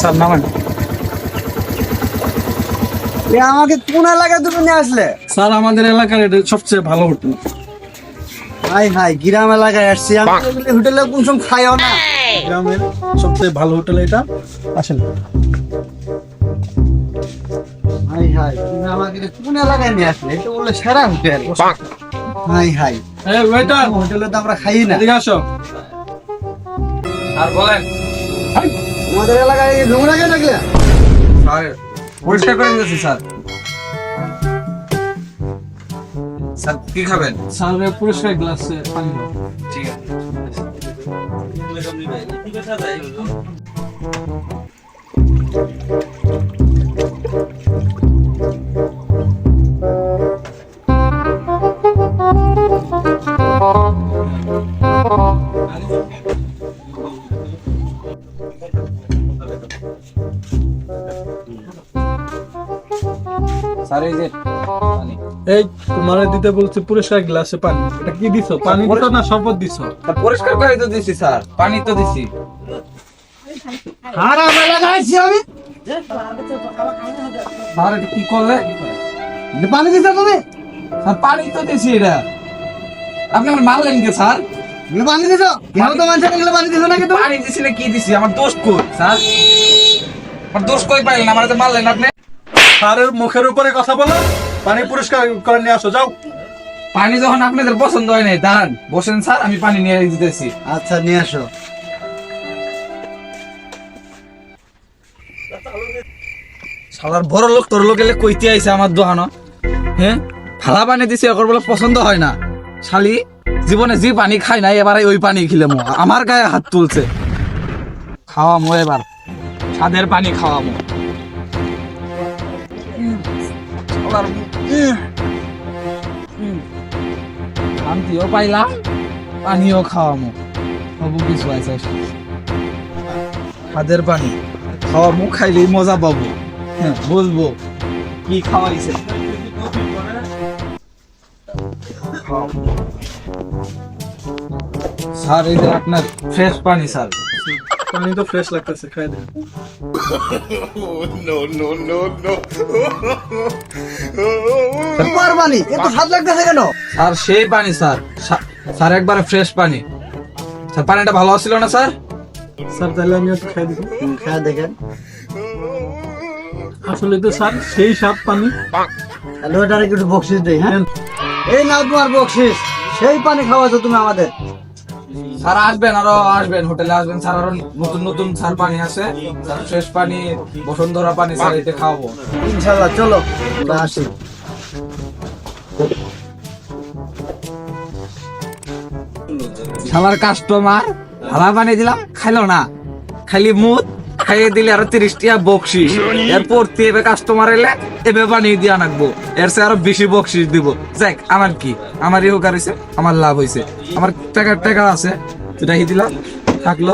Sir নামেন। এ আমাকে কোন এলাকায় তুমি নিয়ে আসলে? স্যার আমাদের এলাকার এটা সবচেয়ে ভালো হোটেল। হাই হাই গ্রাম এলাকায় আসছি। আমি হোটেলে কোন সময় খাইও না। গ্রামের সবচেয়ে ভালো হোটেল এটা। আসেন। হাই হাই তুমি আমাকে কোন এলাকায় নিয়ে আসলে? এটা বললে সেরা হোটেল। Hi hi. এই ওয়েটার হোটেলে তো আমরা খাই না। এদিকে আসো। আর বলেন। আমাদের এলাকায় নোংরা কেন রাখলে? স্যার পরিষ্কার করে দিয়েছি স্যার। স্যার কি খাবেন? স্যার পরিষ্কার গ্লাসে পানি দাও। ঠিক আছে। স্যার এই যে এই তোমারে দিতে বলছে পুরস্কার গ্লাসে পানি। এটা কি দিছো? পানি দিছো না শরবত দিছো? স্যার, পরিষ্কার করে তো দিছি স্যার। পানি তো দিছি। আমি। স্যার এটা কি করলে? পানি দিছো তুমি? স্যার পানি তো দিছি এটা। আপনি আমার মারলেন কে স্যার? পানি দিছো? কেন তো মানুষের এগুলো পানি দিছো নাকি তুমি? পানি দিছি না কি দিছি? আমার দোষ কই স্যার? আমার দোষ কই পাইলেন? আমার তো মারলেন আপনি। স্যারের মুখের উপরে কথা বলো পানি পুরস্কার করে নিয়ে আসো যাও। পানি যখন আপনাদের পছন্দ হয় নাই দাঁড়ান বসেন স্যার আমি পানি নিয়ে দিতেছি। আচ্ছা নিয়ে আসো। শালার বড় লোক তোর লোক এলে কইতে আইছে আমার দোকানো হ্যাঁ ফালা পানি দিছে একর বলে পছন্দ হয় না। শালি জীবনে যে পানি খাই নাই এবারে ওই পানি খেলে মো। আমার গায়ে হাত তুলছে। খাওয়ামো এবার। স্বাদের পানি খাওয়ামো। শালার উম, শান্তিও পাইলাম পানিও খাওয়ামো। সবু কিছু আছে। স্বাদের পানি। খাওয়ামো খাইলেই মজা পাবো। হ্যাঁ বুঝব। কি খাওয়াইছে? স্যার এই যে আপনার ফ্রেশ পানি স্যার। পানি তো ফ্রেশ লাগতেছে খাই দেন। তোমার পানি? এত স্বাদ লাগতেছে কেন? স্যার সেই পানি স্যার। স্যার একবারে ফ্রেশ পানি। স্যার পানিটা ভালো ছিল না স্যার? স্যার তাহলে আমি একটু খাই দিবো খেয়ে দেখেন। আসলে তো স্যার সেই স্বাদ পানি। তাহলে ওটার একটু বকশিস দেই হ্যাঁ? এই নাও তোমার বকশিস। সেই পানি খাওয়াছো তুমি আমাদের। স্যার আসবেন আরও আসবেন হোটেলে আসবেন। স্যার আরও নতুন নতুন স্যার পানি আছে। স্যার ফ্রেশ পানি বসুন্ধরা পানি স্যার এতে খাওয়াবো। ইনশাল্লাহ চলো আমরা আসি। শালার কাস্টমার ভালা বানিয়ে দিলাম, খাইলো না। খালি মুদ, খাইয়ে দিলে আরও তিরিশ টিয়া বকশিস। এরপর এবার কাস্টমার এলে এবে বানিয়ে দিয়ে আনাকবো এর চেয়ে আরও বেশি বকশিস দিব। দেখ আমার কি? আমার ইউকার হয়েছে আমার লাভ হয়েছে আমার টাকা টাকা আছে যেটা দিলাম, থাকল।